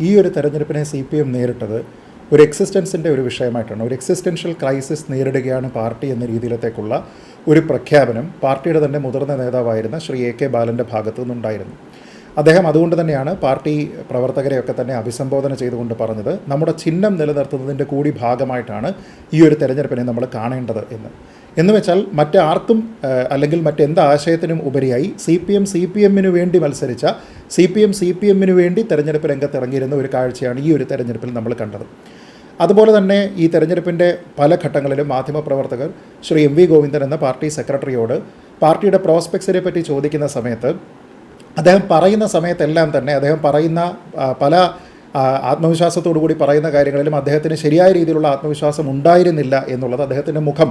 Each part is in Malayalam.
ഈ ഒരു തെരഞ്ഞെടുപ്പിനെ സി പി എം നേരിട്ടത് ഒരു എക്സിസ്റ്റൻസിന്റെ ഒരു വിഷയമായിട്ടാണ്. ഒരു എക്സിസ്റ്റൻഷ്യൽ ക്രൈസിസ് നേരിടുകയാണ് പാർട്ടി എന്ന രീതിയിലത്തേക്കുള്ള ഒരു പ്രഖ്യാപനം പാർട്ടിയുടെ തന്നെ മുതിർന്ന നേതാവായിരുന്ന ശ്രീ എ കെ ബാലന്റെ ഭാഗത്തു നിന്നുണ്ടായിരുന്നു. അദ്ദേഹം അതുകൊണ്ട് തന്നെയാണ് പാർട്ടി പ്രവർത്തകരെയൊക്കെ തന്നെ അഭിസംബോധന ചെയ്തുകൊണ്ട് പറഞ്ഞത് നമ്മുടെ ചിഹ്നം നിലനിർത്തുന്നതിന്റെ കൂടി ഭാഗമായിട്ടാണ് ഈ ഒരു തെരഞ്ഞെടുപ്പിനെ നമ്മൾ കാണേണ്ടത് എന്ന്. എന്ന് വെച്ചാൽ മറ്റാർക്കും അല്ലെങ്കിൽ മറ്റെന്ത് ആശയത്തിനും ഉപരിയായി C P M C P എമ്മിന് വേണ്ടി മത്സരിച്ച C P M C P എമ്മിന് വേണ്ടി തെരഞ്ഞെടുപ്പ് രംഗത്ത് ഇറങ്ങിയിരുന്ന ഒരു കാഴ്ചയാണ് ഈ ഒരു തെരഞ്ഞെടുപ്പിൽ നമ്മൾ കണ്ടത്. അതുപോലെ തന്നെ ഈ തെരഞ്ഞെടുപ്പിന്റെ പല ഘട്ടങ്ങളിലും മാധ്യമപ്രവർത്തകർ ശ്രീ എം വി ഗോവിന്ദൻ എന്ന പാർട്ടി സെക്രട്ടറിയോട് പാർട്ടിയുടെ പ്രോസ്പെക്ട്സിനെ പറ്റി ചോദിക്കുന്ന സമയത്ത് അദ്ദേഹം പറയുന്ന സമയത്തെല്ലാം തന്നെ അദ്ദേഹം പറയുന്ന പല ആത്മവിശ്വാസത്തോടു കൂടി പറയുന്ന കാര്യങ്ങളിലും അദ്ദേഹത്തിന് ശരിയായ രീതിയിലുള്ള ആത്മവിശ്വാസം ഉണ്ടായിരുന്നില്ല എന്നുള്ളത് അദ്ദേഹത്തിന്റെ മുഖം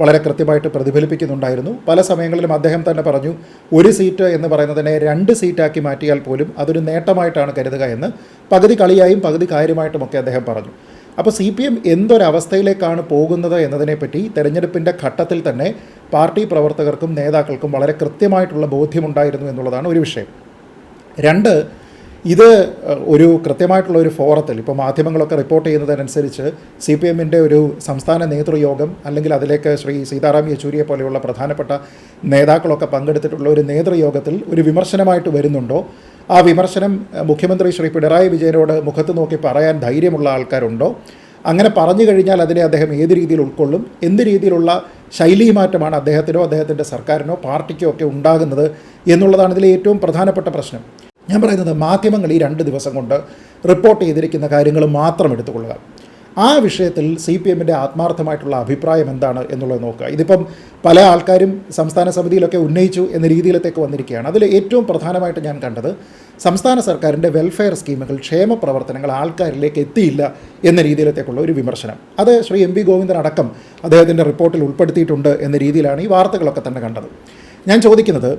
വളരെ കൃത്യമായിട്ട് പ്രതിഫലിപ്പിക്കുന്നുണ്ടായിരുന്നു. പല സമയങ്ങളിലും അദ്ദേഹം തന്നെ പറഞ്ഞു ഒരു സീറ്റ് എന്ന് പറയുന്നതിനെ രണ്ട് സീറ്റാക്കി മാറ്റിയാൽ പോലും അതൊരു നേട്ടമായിട്ടാണ് കരുതുക എന്ന് പകുതി കളിയായും പകുതി കാര്യമായിട്ടുമൊക്കെ അദ്ദേഹം പറഞ്ഞു. അപ്പോൾ സി പി എം എന്തൊരവസ്ഥയിലേക്കാണ് പോകുന്നത് എന്നതിനെപ്പറ്റി തെരഞ്ഞെടുപ്പിന്റെ ഘട്ടത്തിൽ തന്നെ പാർട്ടി പ്രവർത്തകർക്കും നേതാക്കൾക്കും വളരെ കൃത്യമായിട്ടുള്ള ബോധ്യമുണ്ടായിരുന്നു എന്നുള്ളതാണ് ഒരു വിഷയം. രണ്ട് ഇത് ഒരു കൃത്യമായിട്ടുള്ള ഒരു ഫോറത്തിൽ ഇപ്പോൾ മാധ്യമങ്ങളൊക്കെ റിപ്പോർട്ട് ചെയ്യുന്നതനുസരിച്ച് സി പി എമ്മിന്റെ ഒരു സംസ്ഥാന നേതൃയോഗം അല്ലെങ്കിൽ അതിലേക്ക് ശ്രീ സീതാറാം യെച്ചൂരിയെ പോലെയുള്ള പ്രധാനപ്പെട്ട നേതാക്കളൊക്കെ പങ്കെടുത്തിട്ടുള്ള ഒരു നേതൃയോഗത്തിൽ ഒരു വിമർശനമായിട്ട് വരുന്നുണ്ടോ? ആ വിമർശനം മുഖ്യമന്ത്രി ശ്രീ പിണറായി വിജയനോട് മുഖത്ത് നോക്കി പറയാൻ ധൈര്യമുള്ള ആൾക്കാരുണ്ടോ? അങ്ങനെ പറഞ്ഞു കഴിഞ്ഞാൽ അതിനെ അദ്ദേഹം ഏത് രീതിയിൽ ഉൾക്കൊള്ളും? എന്ത് രീതിയിലുള്ള ശൈലി മാറ്റമാണ് അദ്ദേഹത്തിനോ അദ്ദേഹത്തിന്റെ സർക്കാരിനോ പാർട്ടിക്കോ ഒക്കെ ഉണ്ടാകുന്നത് എന്നുള്ളതാണ് ഇതിലെ ഏറ്റവും പ്രധാനപ്പെട്ട പ്രശ്നം. ഞാൻ പറയുന്നത് മാധ്യമങ്ങൾ ഈ രണ്ട് ദിവസം കൊണ്ട് റിപ്പോർട്ട് ചെയ്തിരിക്കുന്ന കാര്യങ്ങൾ മാത്രം എടുത്തുകൊള്ളുക. ആ വിഷയത്തിൽ സി പി എമ്മിന്റെ ആത്മാർത്ഥമായിട്ടുള്ള അഭിപ്രായം എന്താണ് എന്നുള്ളത് നോക്കുക. ഇതിപ്പം പല ആൾക്കാരും സംസ്ഥാന സമിതിയിലൊക്കെ ഉന്നയിച്ചു എന്ന രീതിയിലത്തേക്ക് വന്നിരിക്കുകയാണ്. അതിൽ ഏറ്റവും പ്രധാനമായിട്ട് ഞാൻ കണ്ടത് സംസ്ഥാന സർക്കാരിന്റെ വെൽഫെയർ സ്കീമുകൾ ക്ഷേമ പ്രവർത്തനങ്ങൾ ആൾക്കാരിലേക്ക് എത്തിയില്ല എന്ന രീതിയിലത്തേക്കുള്ള ഒരു വിമർശനം. അത് ശ്രീ എം പി ഗോവിന്ദൻ അടക്കം അദ്ദേഹത്തിന്റെ റിപ്പോർട്ടിൽ ഉൾപ്പെടുത്തിയിട്ടുണ്ട് എന്ന രീതിയിലാണ് ഈ വാർത്തകളൊക്കെ തന്നെ കണ്ടത്. ഞാൻ ചോദിക്കുന്നത്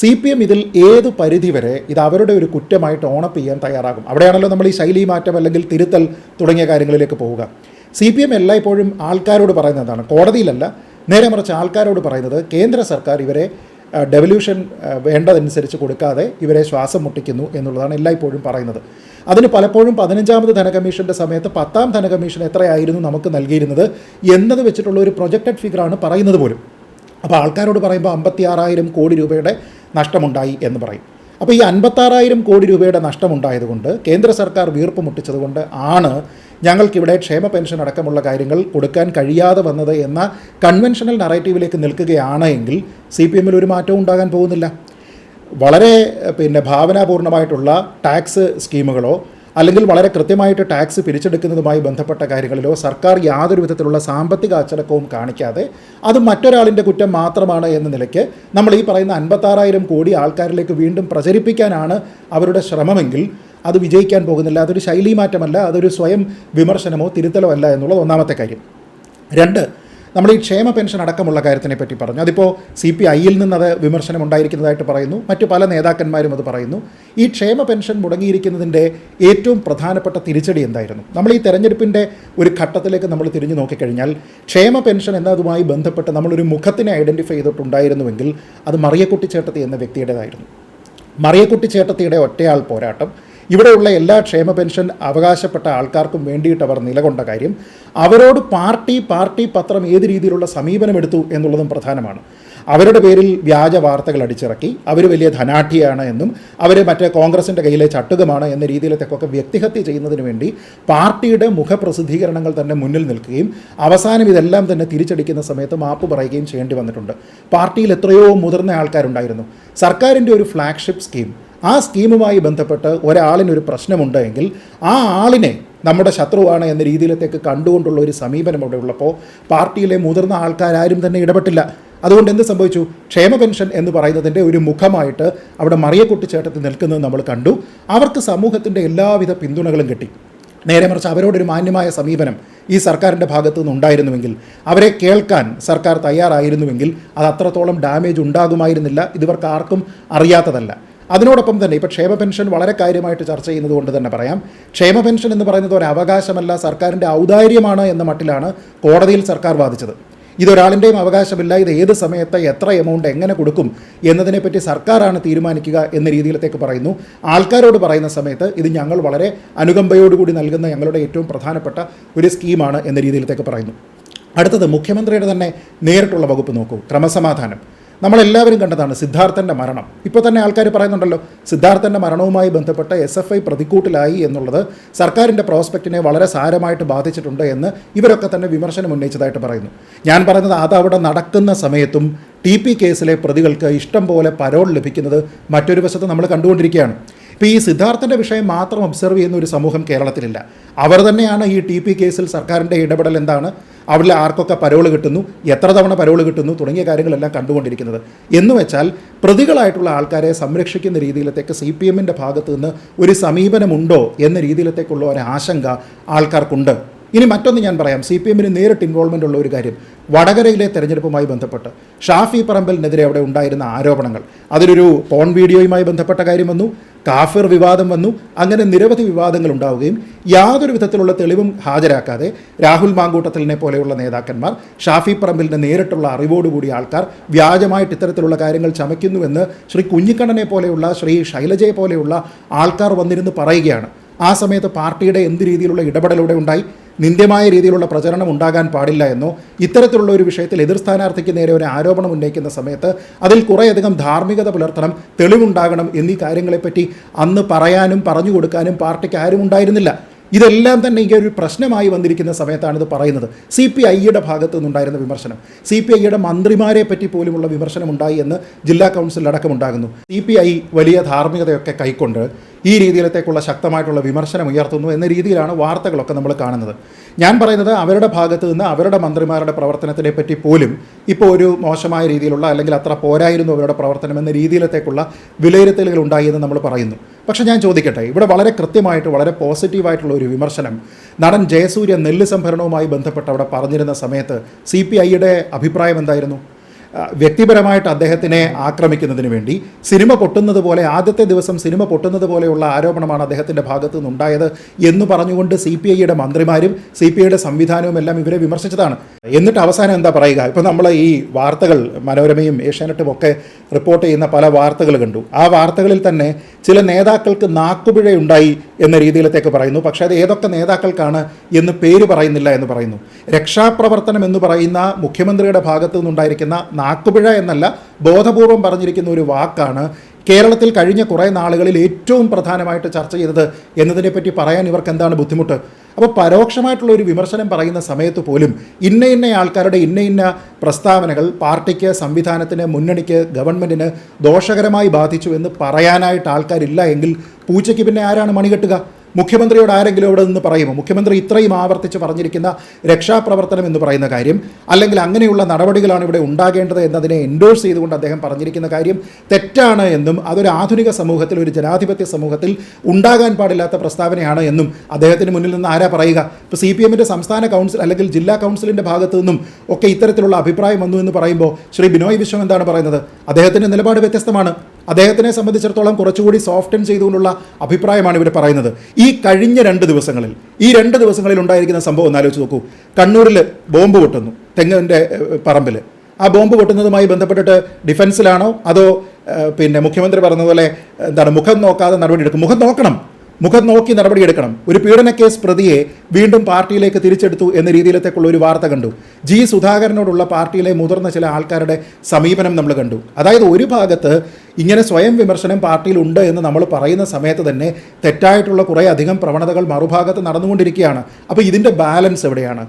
സി പി എം ഇതിൽ ഏത് പരിധിവരെ ഇത് അവരുടെ ഒരു കുറ്റമായിട്ട് ഓണപ്പ് ചെയ്യാൻ തയ്യാറാകും? അവിടെയാണല്ലോ നമ്മൾ ഈ ശൈലി മാറ്റം അല്ലെങ്കിൽ തിരുത്തൽ തുടങ്ങിയ കാര്യങ്ങളിലേക്ക് പോവുക. സി പി എം എല്ലായ്പ്പോഴും ആൾക്കാരോട് പറയുന്നത് എന്താണ് കോടതിയിലല്ല നേരെ മറിച്ച് ആൾക്കാരോട് പറയുന്നത് കേന്ദ്ര സർക്കാർ ഇവരെ ഡെവല്യൂഷൻ വേണ്ടതനുസരിച്ച് കൊടുക്കാതെ ഇവരെ ശ്വാസം മുട്ടിക്കുന്നു എന്നുള്ളതാണ് എല്ലായ്പ്പോഴും പറയുന്നത്. അതിന് പലപ്പോഴും പതിനഞ്ചാമത് ധനകമ്മീഷന്റെ സമയത്ത് പത്താം ധനകമ്മീഷൻ എത്രയായിരുന്നു നമുക്ക് നൽകിയിരുന്നത് എന്നത് വെച്ചിട്ടുള്ള ഒരു പ്രൊജക്റ്റഡ് ഫിഗറാണ് പറയുന്നത് പോലും. അപ്പോൾ ആൾക്കാരോട് പറയുമ്പോൾ അമ്പത്തി ആറായിരം കോടി രൂപയുടെ നഷ്ടമുണ്ടായി എന്ന് പറയും. അപ്പോൾ ഈ അൻപത്താറായിരം കോടി രൂപയുടെ നഷ്ടമുണ്ടായതുകൊണ്ട് കേന്ദ്ര സർക്കാർ വീർപ്പ് മുട്ടിച്ചതുകൊണ്ട് ആണ് ഞങ്ങൾക്കിവിടെ ക്ഷേമ പെൻഷൻ അടക്കമുള്ള കാര്യങ്ങൾ കൊടുക്കാൻ കഴിയാതെ വന്നത് എന്ന കൺവെൻഷണൽ നറേറ്റീവിലേക്ക് നിൽക്കുകയാണ് എങ്കിൽ സി പി എമ്മിൽ ഒരു മാറ്റവും ഉണ്ടാകാൻ പോകുന്നില്ല. വളരെ പിന്നെ ഭാവനാപൂർണമായിട്ടുള്ള ടാക്സ് സ്കീമുകളോ അല്ലെങ്കിൽ വളരെ കൃത്യമായിട്ട് ടാക്സ് പിരിച്ചെടുക്കുന്നതുമായി ബന്ധപ്പെട്ട കാര്യങ്ങളിലോ സർക്കാർ യാതൊരു വിധത്തിലുള്ള സാമ്പത്തിക അച്ചടക്കവും കാണിക്കാതെ അത് മറ്റൊരാളിന്റെ കുറ്റം മാത്രമാണ് എന്ന നിലയ്ക്ക് നമ്മൾ ഈ പറയുന്ന അൻപത്താറായിരം കോടി ആൾക്കാരിലേക്ക് വീണ്ടും പ്രചരിപ്പിക്കാനാണ് അവരുടെ ശ്രമമെങ്കിൽ അത് വിജയിക്കാൻ പോകുന്നില്ല. അതൊരു ശൈലി മാറ്റമല്ല അതൊരു സ്വയം വിമർശനമോ തിരുത്തലോ അല്ല എന്നുള്ളത് ഒന്നാമത്തെ കാര്യം. രണ്ട് നമ്മൾ ഈ ക്ഷേമ പെൻഷൻ അടക്കമുള്ള കാര്യത്തിനെ പറ്റി പറഞ്ഞു. അതിപ്പോൾ സി പി ഐയിൽ നിന്ന് അത് വിമർശനം ഉണ്ടായിരിക്കുന്നതായിട്ട് പറയുന്നു. മറ്റു പല നേതാക്കന്മാരും അത് പറയുന്നു. ഈ ക്ഷേമ പെൻഷൻ മുടങ്ങിയിരിക്കുന്നതിന്റെ ഏറ്റവും പ്രധാനപ്പെട്ട തിരിച്ചടി എന്തായിരുന്നു? നമ്മൾ ഈ തെരഞ്ഞെടുപ്പിന്റെ ഒരു ഘട്ടത്തിലേക്ക് നമ്മൾ തിരിഞ്ഞു നോക്കിക്കഴിഞ്ഞാൽ ക്ഷേമ പെൻഷൻ എന്നതുമായി ബന്ധപ്പെട്ട് നമ്മളൊരു മുഖത്തിനെ ഐഡന്റിഫൈ ചെയ്തിട്ടുണ്ടായിരുന്നുവെങ്കിൽ അത് മറിയക്കുട്ടി ചേട്ടത്തി എന്ന വ്യക്തിയുടേതായിരുന്നു. മറിയക്കുട്ടി ചേട്ടത്തിയുടെ ഒറ്റയാൾ പോരാട്ടം ഇവിടെയുള്ള എല്ലാ ക്ഷേമ പെൻഷൻ അവകാശപ്പെട്ട ആൾക്കാർക്കും വേണ്ടിയിട്ട് അവർ നിലകൊണ്ട കാര്യം അവരോട് പാർട്ടി പാർട്ടി പത്രം ഏത് രീതിയിലുള്ള സമീപനമെടുത്തു എന്നുള്ളതും പ്രധാനമാണ്. അവരുടെ പേരിൽ വ്യാജ വാർത്തകൾ അടിച്ചിറക്കി അവർ വലിയ ധനാഠ്യയാണ് എന്നും അവർ മറ്റേ കോൺഗ്രസിന്റെ കയ്യിലെ ചട്ടുകമാണ് എന്ന രീതിയിലത്തേക്കൊക്കെ വ്യക്തിഹത്യ ചെയ്യുന്നതിന് വേണ്ടി പാർട്ടിയുടെ മുഖപ്രസിദ്ധീകരണങ്ങൾ തന്നെ മുന്നിൽ നിൽക്കുകയും അവസാനം ഇതെല്ലാം തന്നെ തിരിച്ചടിക്കുന്ന സമയത്ത് മാപ്പ് പറയുകയും ചെയ്യേണ്ടി വന്നിട്ടുണ്ട്. പാർട്ടിയിൽ എത്രയോ മുതിർന്ന ആൾക്കാരുണ്ടായിരുന്നു. സർക്കാരിന്റെ ഒരു ഫ്ലാഗ്ഷിപ്പ് സ്കീം ആ സ്കീമുമായി ബന്ധപ്പെട്ട് ഒരാളിനൊരു പ്രശ്നമുണ്ട് എങ്കിൽ ആ ആളിനെ നമ്മുടെ ശത്രുവാണ് എന്ന രീതിയിലത്തേക്ക് കണ്ടുകൊണ്ടുള്ള ഒരു സമീപനം അവിടെ ഉള്ളപ്പോൾ പാർട്ടിയിലെ മുതിർന്ന ആൾക്കാരും തന്നെ ഇടപെട്ടില്ല. അതുകൊണ്ട് എന്ത് സംഭവിച്ചു? ക്ഷേമ പെൻഷൻ എന്ന് പറയുന്നതിന്റെ ഒരു മുഖമായിട്ട് അവിടെ മറിയക്കുട്ടി ചേട്ടത്തിൽ നിൽക്കുന്നത് നമ്മൾ കണ്ടു. അവർക്ക് സമൂഹത്തിന്റെ എല്ലാവിധ പിന്തുണകളും കിട്ടി. നേരെ മറിച്ച് അവരോടൊരു മാന്യമായ സമീപനം ഈ സർക്കാരിന്റെ ഭാഗത്തു നിന്നുണ്ടായിരുന്നുവെങ്കിൽ അവരെ കേൾക്കാൻ സർക്കാർ തയ്യാറായിരുന്നുവെങ്കിൽ അത് അത്രത്തോളം ഡാമേജ് ഉണ്ടാകുമായിരുന്നില്ല. ഇതിവർക്ക് ആർക്കും അറിയാത്തതല്ല. അതിനോടൊപ്പം തന്നെ ഇപ്പോൾ ക്ഷേമ പെൻഷൻ വളരെ കാര്യമായിട്ട് ചർച്ച ചെയ്യുന്നത് കൊണ്ട് തന്നെ പറയാം. ക്ഷേമ പെൻഷൻ എന്ന് പറയുന്നത് ഒരു അവകാശമല്ല സർക്കാരിന്റെ ഔദാര്യമാണ് എന്ന മട്ടിലാണ് കോടതിയിൽ സർക്കാർ വാദിച്ചത്. ഇതൊരാളിന്റെയും അവകാശമില്ല ഇത് ഏത് സമയത്ത് എത്ര എമൗണ്ട് എങ്ങനെ കൊടുക്കും എന്നതിനെപ്പറ്റി സർക്കാരാണ് തീരുമാനിക്കുക എന്ന രീതിയിലത്തേക്ക് പറയുന്നു. ആൾക്കാരോട് പറയുന്ന സമയത്ത് ഇത് ഞങ്ങൾ വളരെ അനുകമ്പയോടുകൂടി നൽകുന്ന ഞങ്ങളുടെ ഏറ്റവും പ്രധാനപ്പെട്ട ഒരു സ്കീമാണ് എന്ന രീതിയിലത്തേക്ക് പറയുന്നു. അടുത്തത് മുഖ്യമന്ത്രിയുടെ തന്നെ നേരിട്ടുള്ള വകുപ്പ് നോക്കൂ ക്രമസമാധാനം. നമ്മളെല്ലാവരും കണ്ടതാണ് സിദ്ധാർത്ഥന്റെ മരണം. ഇപ്പോൾ തന്നെ ആൾക്കാർ പറയുന്നുണ്ടല്ലോ സിദ്ധാർത്ഥന്റെ മരണവുമായി ബന്ധപ്പെട്ട എസ് എഫ് ഐ പ്രതിക്കൂട്ടിലായി എന്നുള്ളത് സർക്കാരിന്റെ പ്രോസ്പെക്റ്റിനെ വളരെ സാരമായിട്ട് ബാധിച്ചിട്ടുണ്ട് എന്ന് ഇവരൊക്കെ തന്നെ വിമർശനം ഉന്നയിച്ചതായിട്ട് പറയുന്നു. ഞാൻ പറയുന്നത് അതവിടെ നടക്കുന്ന സമയത്തും ടി പി കേസിലെ പ്രതികൾക്ക് ഇഷ്ടം പോലെ പരോൾ ലഭിക്കുന്നത് മറ്റൊരു വശത്ത് നമ്മൾ കണ്ടുകൊണ്ടിരിക്കുകയാണ്. ഇപ്പോൾ ഈ സിദ്ധാർത്ഥന്റെ വിഷയം മാത്രം ഒബ്സർവ് ചെയ്യുന്ന ഒരു സമൂഹം കേരളത്തിലില്ല. അവർ തന്നെയാണ് ഈ ടി പി കേസിൽ സർക്കാരിന്റെ ഇടപെടൽ എന്താണ്? അവിടെ ആർക്കൊക്കെ പരോൾ കിട്ടുന്നു? എത്ര തവണ പരോൾ കിട്ടുന്നു? തുടങ്ങിയ കാര്യങ്ങളെല്ലാം കണ്ടുകൊണ്ടിരിക്കുന്നത്. എന്ന് വെച്ചാൽ പ്രതികളായിട്ടുള്ള ആൾക്കാരെ സംരക്ഷിക്കുന്ന രീതിയിലത്തേക്ക് സി പി എമ്മിന്റെ ഭാഗത്ത് നിന്ന് ഒരു സമീപനമുണ്ടോ എന്ന രീതിയിലത്തേക്കുള്ള ഒരു ആശങ്ക ആൾക്കാർക്കുണ്ട്. ഇനി മറ്റൊന്ന് ഞാൻ പറയാം. സി പി എമ്മിന് നേരിട്ട് ഇൻവോൾവ്മെന്റ് ഉള്ള ഒരു കാര്യം. വടകരയിലെ തെരഞ്ഞെടുപ്പുമായി ബന്ധപ്പെട്ട് ഷാഫി പറമ്പലിനെതിരെ അവിടെ ഉണ്ടായിരുന്ന ആരോപണങ്ങൾ. അതിലൊരു പോൺ വീഡിയോയുമായി ബന്ധപ്പെട്ട കാര്യം വന്നു. കാഫിർ വിവാദം വന്നു. അങ്ങനെ നിരവധി വിവാദങ്ങൾ ഉണ്ടാവുകയും യാതൊരു വിധത്തിലുള്ള തെളിവും ഹാജരാക്കാതെ രാഹുൽ മാങ്കൂട്ടത്തിലിനെ പോലെയുള്ള നേതാക്കന്മാർ ഷാഫി പറമ്പിലിന്റെ നേരിട്ടുള്ള അറിവോടുകൂടി ആൾക്കാർ വ്യാജമായിട്ട് ഇത്തരത്തിലുള്ള കാര്യങ്ങൾ ചമയ്ക്കുന്നുവെന്ന് ശ്രീ കുഞ്ഞിക്കണ്ണനെ പോലെയുള്ള ശ്രീ ശൈലജയെ പോലെയുള്ള ആൾക്കാർ വന്നിരുന്ന് പറയുകയാണ്. ആ സമയത്ത് പാർട്ടിയുടെ എന്ത് രീതിയിലുള്ള ഇടപെടലൂടെ ഉണ്ടായി? നിന്ദ്യമായ രീതിയിലുള്ള പ്രചരണം ഉണ്ടാകാൻ പാടില്ല എന്നോ ഇത്തരത്തിലുള്ള ഒരു വിഷയത്തിൽ എതിർ സ്ഥാനാർത്ഥിക്ക് നേരെ ഒരു ആരോപണം ഉന്നയിക്കുന്ന സമയത്ത് അതിൽ കുറേയധികം ധാർമ്മികത പുലർത്തണം തെളിവുണ്ടാകണം എന്നീ കാര്യങ്ങളെപ്പറ്റി അന്ന് പറയാനും പറഞ്ഞു കൊടുക്കാനും പാർട്ടിക്ക് ആരും ഉണ്ടായിരുന്നില്ല. ഇതെല്ലാം തന്നെ ഈ ഒരു പ്രശ്നമായി വന്നിരിക്കുന്ന സമയത്താണ് ഇത് പറയുന്നത്. സി പി ഐയുടെ ഭാഗത്തു നിന്നുണ്ടായിരുന്ന വിമർശനം. സി പി ഐയുടെ മന്ത്രിമാരെ പറ്റി പോലുമുള്ള വിമർശനം ഉണ്ടായി എന്ന് ജില്ലാ കൗൺസിൽ അടക്കമുണ്ടാകുന്നു. സി പി ഐ വലിയ ധാർമ്മികതയൊക്കെ കൈക്കൊണ്ട് ഈ രീതിയിലത്തേക്കുള്ള ശക്തമായിട്ടുള്ള വിമർശനം ഉയർത്തുന്നു എന്ന രീതിയിലാണ് വാർത്തകളൊക്കെ നമ്മൾ കാണുന്നത്. ഞാൻ പറയുന്നത് അവരുടെ ഭാഗത്ത് നിന്ന് അവരുടെ മന്ത്രിമാരുടെ പ്രവർത്തനത്തിനെ പറ്റി പോലും ഇപ്പോൾ ഒരു മോശമായ രീതിയിലുള്ള അല്ലെങ്കിൽ അത്ര പോരായിരുന്നു അവരുടെ പ്രവർത്തനം എന്ന രീതിയിലത്തേക്കുള്ള വിലയിരുത്തലുകൾ ഉണ്ടായി എന്ന് നമ്മൾ പറയുന്നു. പക്ഷേ ഞാൻ ചോദിക്കട്ടെ ഇവിടെ വളരെ കൃത്യമായിട്ട് വളരെ പോസിറ്റീവായിട്ടുള്ള ഒരു വിമർശനം നടൻ ജയസൂര്യ നെല്ല് സംഭരണവുമായി ബന്ധപ്പെട്ട് അവിടെ പറഞ്ഞിരുന്ന സമയത്ത് സി പി ഐയുടെ അഭിപ്രായം എന്തായിരുന്നു? വ്യക്തിപരമായിട്ട് അദ്ദേഹത്തിനെ ആക്രമിക്കുന്നതിന് വേണ്ടി സിനിമ പൊട്ടുന്നത് പോലെ ആദ്യത്തെ ദിവസം സിനിമ പൊട്ടുന്നത് പോലെയുള്ള ആരോപണമാണ് അദ്ദേഹത്തിന്റെ ഭാഗത്തു നിന്നുണ്ടായത് എന്ന് പറഞ്ഞുകൊണ്ട് സി പി ഐയുടെ മന്ത്രിമാരും സി പി ഐയുടെ സംവിധാനവും എല്ലാം ഇവരെ വിമർശിച്ചതാണ്. എന്നിട്ട് അവസാനം എന്താ പറയുക? ഇപ്പം നമ്മൾ ഈ വാർത്തകൾ മനോരമയും ഏഷ്യാനെറ്റും ഒക്കെ റിപ്പോർട്ട് ചെയ്യുന്ന പല വാർത്തകൾ കണ്ടു. ആ വാർത്തകളിൽ തന്നെ ചില നേതാക്കൾക്ക് നാക്കുപിഴയുണ്ടായി എന്ന രീതിയിലത്തേക്ക് പറയുന്നു. പക്ഷേ അത് ഏതൊക്കെ നേതാക്കൾക്കാണ് എന്ന് പേര് പറയുന്നില്ല എന്ന് പറയുന്നു. രക്ഷാപ്രവർത്തനം എന്ന് പറയുന്ന മുഖ്യമന്ത്രിയുടെ ഭാഗത്തു നിന്നുണ്ടായിരിക്കുന്ന നാക്കുപിഴ എന്നല്ല ബോധപൂർവം പറഞ്ഞിരിക്കുന്ന ഒരു വാക്കാണ് കേരളത്തിൽ കഴിഞ്ഞ കുറേ നാളുകളിൽ ഏറ്റവും പ്രധാനമായിട്ട് ചർച്ച ചെയ്തത് എന്നതിനെപ്പറ്റി പറയാൻ ഇവർക്ക് എന്താണ് ബുദ്ധിമുട്ട്? അപ്പോൾ പരോക്ഷമായിട്ടുള്ള ഒരു വിമർശനം പറയുന്ന സമയത്ത് പോലും ഇന്ന ഇന്ന ആൾക്കാരുടെ ഇന്ന ഇന്ന പ്രസ്താവനകൾ പാർട്ടിക്ക് സംവിധാനത്തിന് മുന്നണിക്ക് ഗവൺമെന്റിന് ദോഷകരമായി ബാധിച്ചു എന്ന് പറയാനായിട്ട് ആൾക്കാരില്ല എങ്കിൽ പൂച്ചയ്ക്ക് പിന്നെ ആരാണ് മണികെട്ടുക? മുഖ്യമന്ത്രിയോട് ആരെങ്കിലും അവിടെ നിന്ന് പറയുമോ? മുഖ്യമന്ത്രി ഇത്രയും ആവർത്തിച്ച് പറഞ്ഞിരിക്കുന്ന രക്ഷാപ്രവർത്തനം എന്ന് പറയുന്ന കാര്യം അല്ലെങ്കിൽ അങ്ങനെയുള്ള നടപടികളാണ് ഇവിടെ ഉണ്ടാകേണ്ടത് എന്നതിനെ എൻഡോഴ്സ് ചെയ്തുകൊണ്ട് അദ്ദേഹം പറഞ്ഞിരിക്കുന്ന കാര്യം തെറ്റാണ് എന്നും അതൊരു ആധുനിക സമൂഹത്തിൽ ഒരു ജനാധിപത്യ സമൂഹത്തിൽ ഉണ്ടാകാൻ പാടില്ലാത്ത പ്രസ്താവനയാണ് എന്നും അദ്ദേഹത്തിന് മുന്നിൽ നിന്ന് ആരാ പറയുക? ഇപ്പോൾ സി പി എമ്മിന്റെ സംസ്ഥാന കൗൺസിൽ അല്ലെങ്കിൽ ജില്ലാ കൗൺസിലിന്റെ ഭാഗത്തു നിന്നും ഒക്കെ ഇത്തരത്തിലുള്ള അഭിപ്രായം വന്നു എന്ന് പറയുമ്പോൾ ശ്രീ ബിനോയ് വിശ്വം എന്താണ് പറയുന്നത്? അദ്ദേഹത്തിന്റെ നിലപാട് വ്യത്യസ്തമാണ്. അദ്ദേഹത്തിനെ സംബന്ധിച്ചിടത്തോളം കുറച്ചുകൂടി സോഫ്റ്റൻ ചെയ്തുകൊണ്ടുള്ള അഭിപ്രായമാണ് ഇവർ പറയുന്നത്. ഈ കഴിഞ്ഞ രണ്ട് ദിവസങ്ങളിൽ ഈ രണ്ട് ദിവസങ്ങളിൽ ഉണ്ടായിരിക്കുന്ന സംഭവം ഒന്ന് ആലോചിച്ച് നോക്കൂ. കണ്ണൂരിൽ ബോംബ് പൊട്ടുന്നു തെങ്ങിന്റെ പറമ്പിൽ ആ ബോംബ് പൊട്ടുന്നതുമായി ബന്ധപ്പെട്ടിട്ട് ഡിഫൻസിലാണോ അതോ പിന്നെ മുഖ്യമന്ത്രി പറഞ്ഞതുപോലെ എന്താണ് മുഖം നോക്കാതെ നടപടിയെടുക്കും? മുഖം നോക്കണം. മുഖം നോക്കി നടപടിയെടുക്കണം. ഒരു പീഡന കേസ് പ്രതിയെ വീണ്ടും പാർട്ടിയിലേക്ക് തിരിച്ചെടുത്തു എന്ന രീതിയിലത്തേക്കുള്ള ഒരു വാർത്ത കണ്ടു. ജി സുധാകരനോടുള്ള പാർട്ടിയിലെ മുതിർന്ന ചില ആൾക്കാരുടെ സമീപനം നമ്മൾ കണ്ടു. അതായത് ഒരു ഭാഗത്ത് ഇങ്ങനെ സ്വയം വിമർശനം പാർട്ടിയിലുണ്ട് എന്ന് നമ്മൾ പറയുന്ന സമയത്ത് തന്നെ തെറ്റായിട്ടുള്ള കുറേ അധികം പ്രവണതകൾ മറുഭാഗത്ത് നടന്നുകൊണ്ടിരിക്കുകയാണ്. അപ്പോൾ ഇതിന്റെ ബാലൻസ് എവിടെയാണ്?